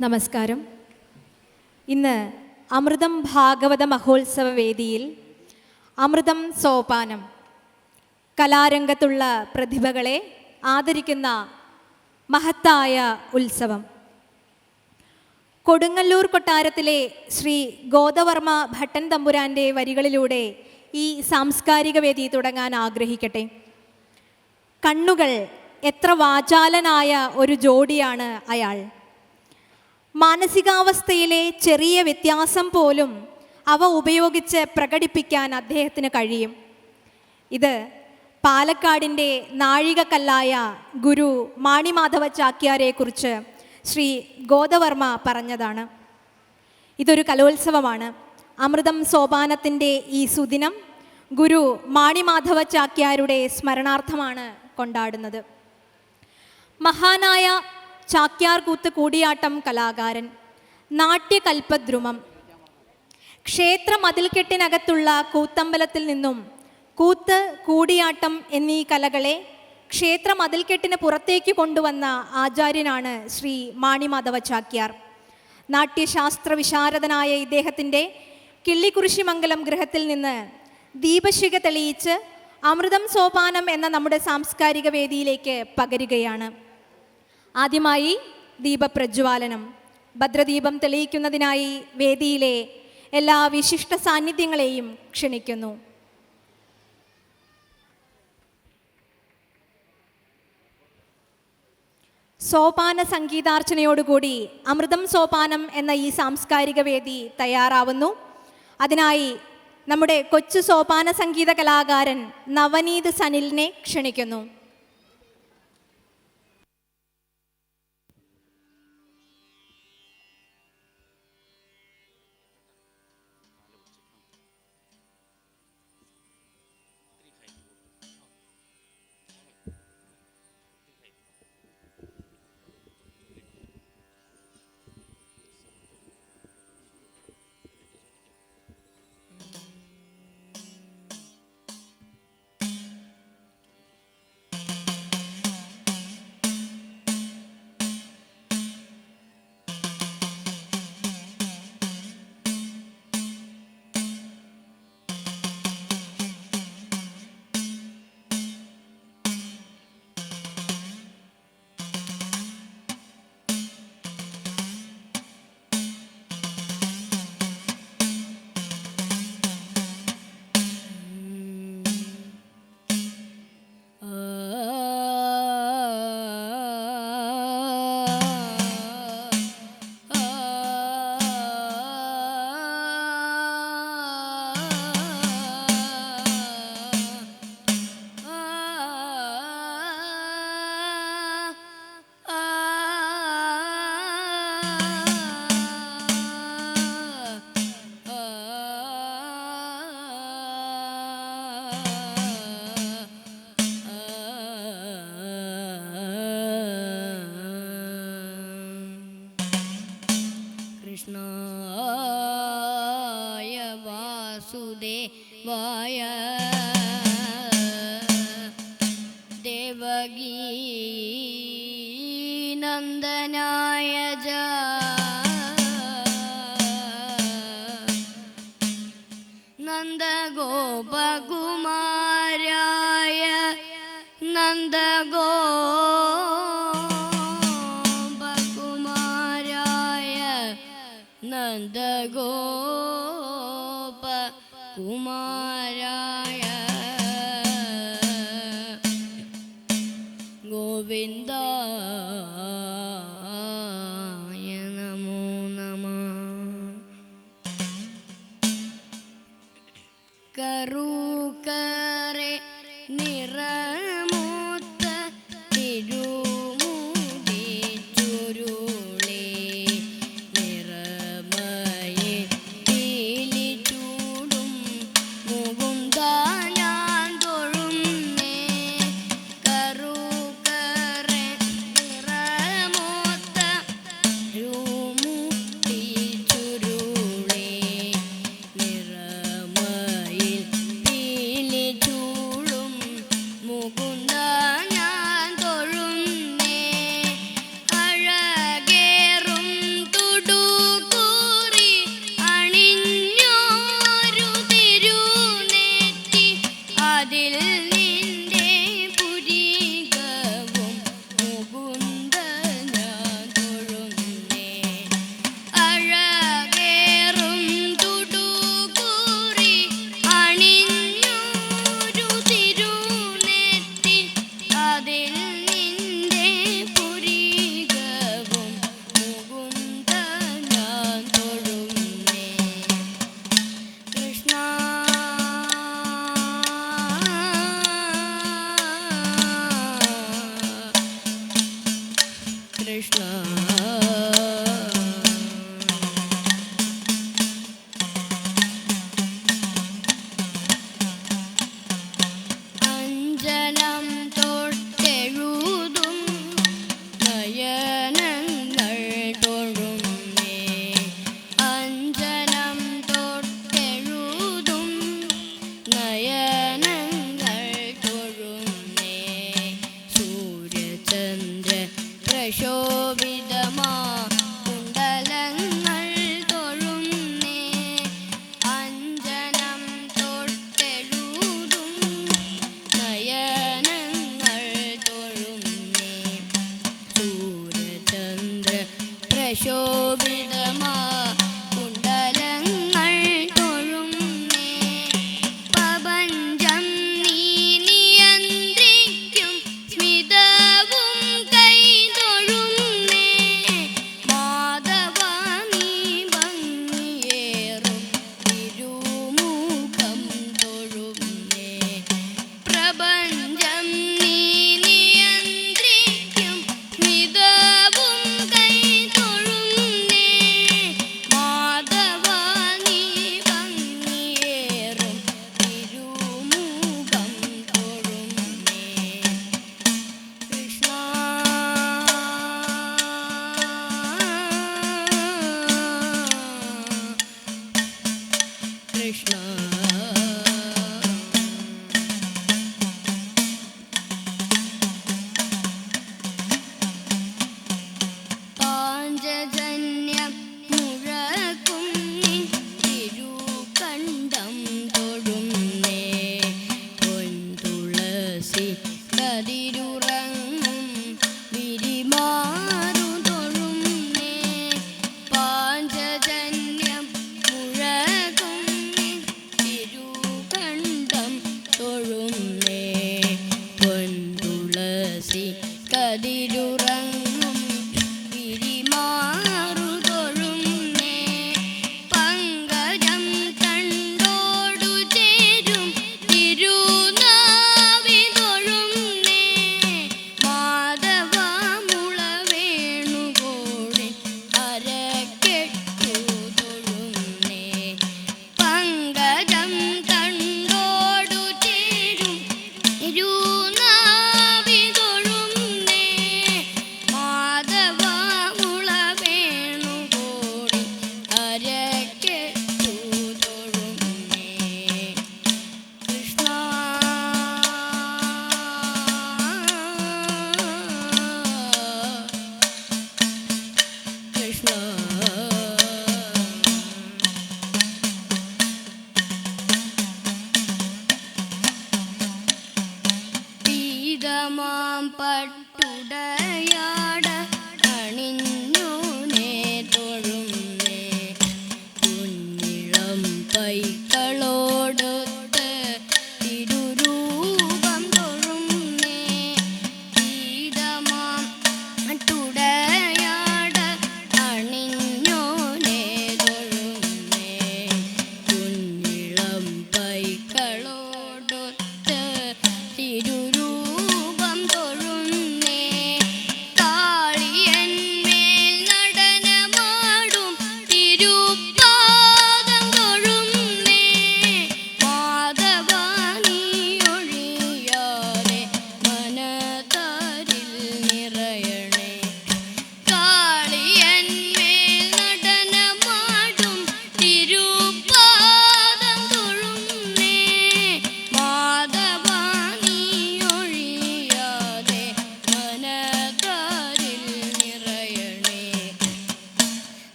നമസ്കാരം. ഇന്ന് അമൃതം ഭാഗവത മഹോത്സവ വേദിയിൽ അമൃതം സോപാനം. കലാരംഗത്തുള്ള പ്രതിഭകളെ ആദരിക്കുന്ന മഹത്തായ ഉത്സവം. കൊടുങ്ങല്ലൂർ കൊട്ടാരത്തിലെ ശ്രീ ഗോദവർമ്മ ഭട്ടൻ തമ്പുരാന്റെ വരികളിലൂടെ ഈ സാംസ്കാരിക വേദി തുടങ്ങാൻ ആഗ്രഹിക്കട്ടെ. കണ്ണുകൾ എത്ര വാചാലനായ ഒരു ജോഡിയാണ് അയാൾ. മാനസികാവസ്ഥയിലെ ചെറിയ വ്യത്യാസം പോലും അവ ഉപയോഗിച്ച് പ്രകടിപ്പിക്കാൻ അദ്ദേഹത്തിന് കഴിയും. ഇത് പാലക്കാടിന്റെ നാഴികക്കല്ലായ ഗുരു മാണിമാധവ ചാക്യാരെക്കുറിച്ച് ശ്രീ ഗോദവർമ്മ പറഞ്ഞതാണ്. ഇതൊരു കലോത്സവമാണ്. അമൃതം സോപാനത്തിന്റെ ഈ സുദിനം ഗുരു മാണിമാധവ ചാക്യാരുടെ സ്മരണാർത്ഥമാണ് കൊണ്ടാടുന്നത്. മഹാനായ ചാക്യാർ കൂത്ത് കൂടിയാട്ടം കലാകാരൻ. നാട്യകൽപദ്രുമം ക്ഷേത്ര മതിൽക്കെട്ടിനകത്തുള്ള കൂത്തമ്പലത്തിൽ നിന്നും കൂത്ത് കൂടിയാട്ടം എന്നീ കലകളെ ക്ഷേത്ര മതിൽക്കെട്ടിന് പുറത്തേക്ക് കൊണ്ടുവന്ന ആചാര്യനാണ് ശ്രീ മാണിമാധവ ചാക്യാർ നാട്യശാസ്ത്ര വിശാരദനായ ഇദ്ദേഹത്തിന്റെ കിള്ളിക്കുറിശിമംഗലം ഗൃഹത്തിൽ നിന്ന് ദീപശിഖ തെളിയിച്ച് അമൃതം സോപാനം എന്ന നമ്മുടെ സാംസ്കാരിക വേദിയിലേക്ക് പകരുകയാണ്. ആദ്യമായി ദീപപ്രജ്വാലനം. ഭദ്രദീപം തെളിയിക്കുന്നതിനായി വേദിയിലെ എല്ലാ വിശിഷ്ട സാന്നിധ്യങ്ങളെയും ക്ഷണിക്കുന്നു. സോപാന സംഗീതാർച്ചനയോടുകൂടി അമൃതം സോപാനം എന്ന ഈ സാംസ്കാരിക വേദി തയ്യാറാവുന്നു. അതിനായി നമ്മുടെ കൊച്ചു സോപാന സംഗീത കലാകാരൻ നവനീത് സനിലിനെ ക്ഷണിക്കുന്നു.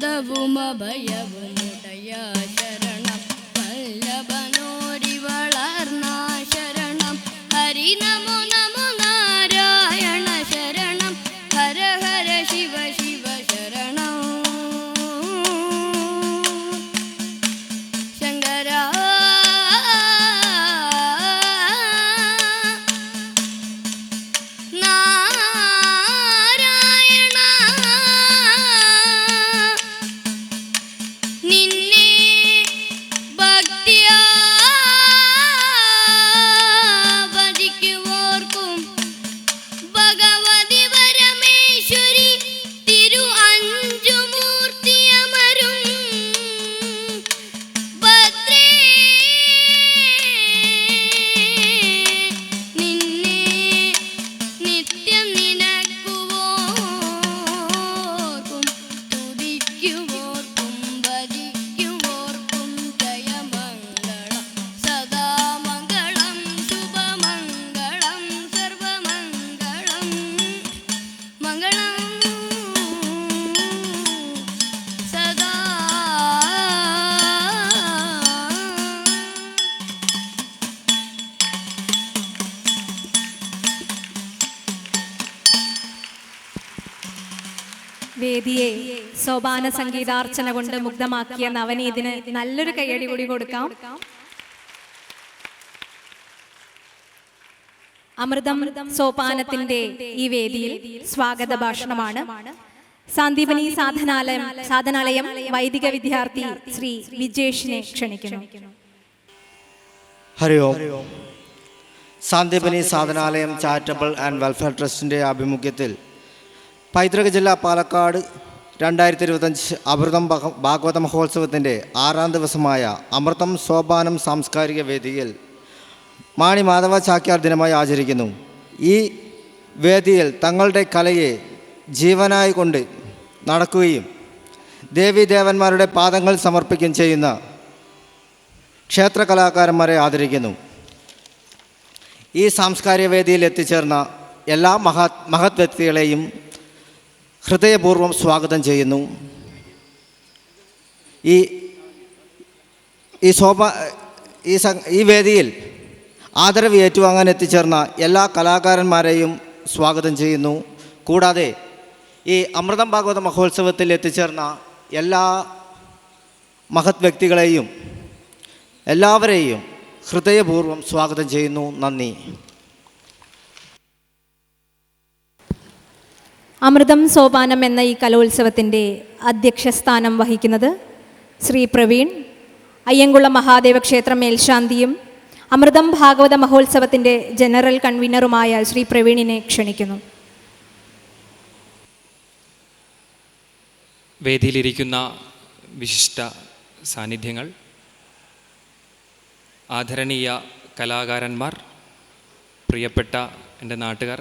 വരദവുമഭയവുമുടയ ശരണം. വല്ലഭനോരി വേദിയെ സോപാന സംഗീതാർച്ചന കൊണ്ട് മുഗ്ധമാക്കിയ നവനീതിന് നല്ലൊരു കയ്യടി കൂടി കൊടുക്കാം. അമൃതം സോപാനത്തിന്റെ ഈ വേദിയിൽ സ്വാഗത ഭാഷണമാണ്. സാന്ദീപനി സാധനാലയം സാധനാലയം വൈദിക വിദ്യാർത്ഥി ശ്രീ വിജേഷിനെ ക്ഷണിക്കുന്നു. Hari Om Sandeepani Sadhanalayam charitable and welfare ട്രസ്റ്റിന്റെ ആഭിമുഖ്യത്തിൽ പൈതൃക ജില്ല പാലക്കാട് രണ്ടായിരത്തി ഇരുപത്തഞ്ച് അമൃതം ഭാഗവത മഹോത്സവത്തിന്റെ ആറാം ദിവസമായ അമൃതം സോപാനം സാംസ്കാരിക വേദിയിൽ മാണി മാധവ ചാക്യാർ ദിനമായി ആചരിക്കുന്നു. ഈ വേദിയിൽ തങ്ങളുടെ കലയെ ജീവനായി കൊണ്ട് നടക്കുകയും ദേവീദേവന്മാരുടെ പാദങ്ങൾ സമർപ്പിക്കുകയും ചെയ്യുന്ന ക്ഷേത്ര കലാകാരന്മാരെ ആദരിക്കുന്നു. ഈ സാംസ്കാരിക വേദിയിൽ എത്തിച്ചേർന്ന എല്ലാ മഹത് മഹത് വ്യക്തികളെയും ഹൃദയപൂർവം സ്വാഗതം ചെയ്യുന്നു. ഈ ഈ ശോഭ ഈ ഈ വേദിയിൽ ആദരവ് ഏറ്റുവാങ്ങാൻ എത്തിച്ചേർന്ന എല്ലാ കലാകാരന്മാരെയും സ്വാഗതം ചെയ്യുന്നു. കൂടാതെ ഈ അമൃതം ഭാഗവത മഹോത്സവത്തിൽ എത്തിച്ചേർന്ന എല്ലാ മഹത് വ്യക്തികളെയും എല്ലാവരെയും ഹൃദയപൂർവം സ്വാഗതം ചെയ്യുന്നു. നന്ദി. അമൃതം സോപാനം എന്ന ഈ കലോത്സവത്തിന്റെ അധ്യക്ഷസ്ഥാനം വഹിക്കുന്നത് ശ്രീ പ്രവീൺ അയ്യങ്കുളം മഹാദേവ ക്ഷേത്രം മേൽശാന്തിയും അമൃതം ഭാഗവത മഹോത്സവത്തിന്റെ ജനറൽ കൺവീനറുമായ ശ്രീ പ്രവീണിനെ ക്ഷണിക്കുന്നു. വേദിയിലിരിക്കുന്ന വിശിഷ്ട സാന്നിധ്യങ്ങൾ ആദരണീയ കലാകാരന്മാർ പ്രിയപ്പെട്ട എന്റെ നാട്ടുകാർ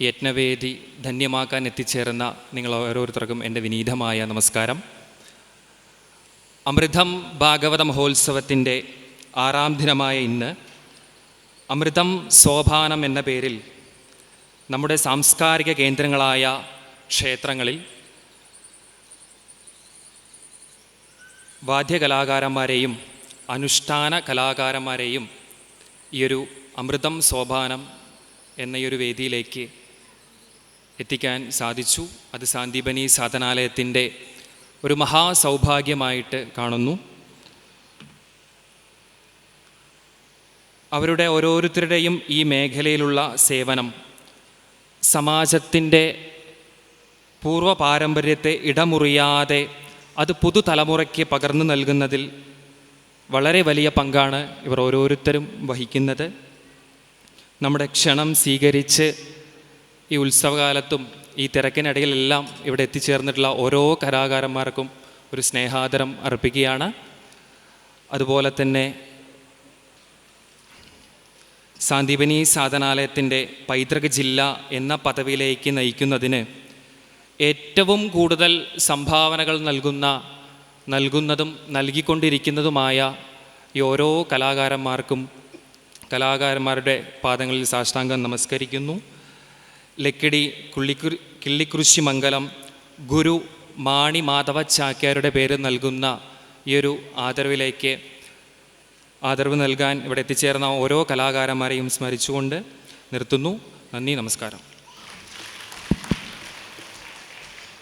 യജ്ഞവേദി ധന്യമാക്കാൻ എത്തിച്ചേർന്ന നിങ്ങൾ ഓരോരുത്തർക്കും എന്റെ വിനീതമായ നമസ്കാരം. അമൃതം ഭാഗവത മഹോത്സവത്തിന്റെ ആറാം ദിനമായ ഇന്ന് അമൃതം സോപാനം എന്ന പേരിൽ നമ്മുടെ സാംസ്കാരിക കേന്ദ്രങ്ങളായ ക്ഷേത്രങ്ങളിൽ വാദ്യകലാകാരന്മാരെയും അനുഷ്ഠാന കലാകാരന്മാരെയും ഈയൊരു അമൃതം സോപാനം ഒരു വേദിയിലേക്ക് എത്തിക്കാൻ സാധിച്ചു. അത് സാന്ദീപനി സാധനാലയത്തിന്റെ ഒരു മഹാസൗഭാഗ്യമായിട്ട് കാണുന്നു. അവരുടെ ഓരോരുത്തരുടെയും ഈ മേഖലയിലുള്ള സേവനം സമാജത്തിന്റെ പൂർവ പാരമ്പര്യത്തെ ഇടമുറിയാതെ അത് പുതുതലമുറയ്ക്ക് പകർന്നു നൽകുന്നതിൽ വളരെ വലിയ പങ്കാണ് ഇവർ ഓരോരുത്തരും വഹിക്കുന്നത്. നമ്മുടെ ക്ഷണം സ്വീകരിച്ച് ഈ ഉത്സവകാലത്തും ഈ തിരക്കിനിടയിലെല്ലാം ഇവിടെ എത്തിച്ചേർന്നിട്ടുള്ള ഓരോ കലാകാരന്മാർക്കും ഒരു സ്നേഹാദരം അർപ്പിക്കുകയാണ്. അതുപോലെ തന്നെ സാന്ദീപനി സാധനാലയത്തിന്റെ പൈതൃക ജില്ല എന്ന പദവിയിലേക്ക് നയിക്കുന്നതിന് ഏറ്റവും കൂടുതൽ സംഭാവനകൾ നൽകുന്ന നൽകുന്നതും നൽകിക്കൊണ്ടിരിക്കുന്നതുമായ ഈ ഓരോ കലാകാരന്മാർക്കും കലാകാരന്മാരുടെ പാദങ്ങളിൽ സാഷ്ടാംഗം നമസ്കരിക്കുന്നു. ലക്കിടി കുള്ളിക്കുരു കിള്ളിക്കുരിശി മംഗലം ഗുരു മാണി മാധവ ചാക്യാരുടെ പേര് നൽകുന്ന ഈ ഒരു ആദരവിലേക്ക് ആദരവ് നൽകാൻ ഇവിടെ എത്തിച്ചേർന്ന ഓരോ കലാകാരന്മാരെയും സ്മരിച്ചുകൊണ്ട് നിർത്തുന്നു. നന്ദി നമസ്കാരം.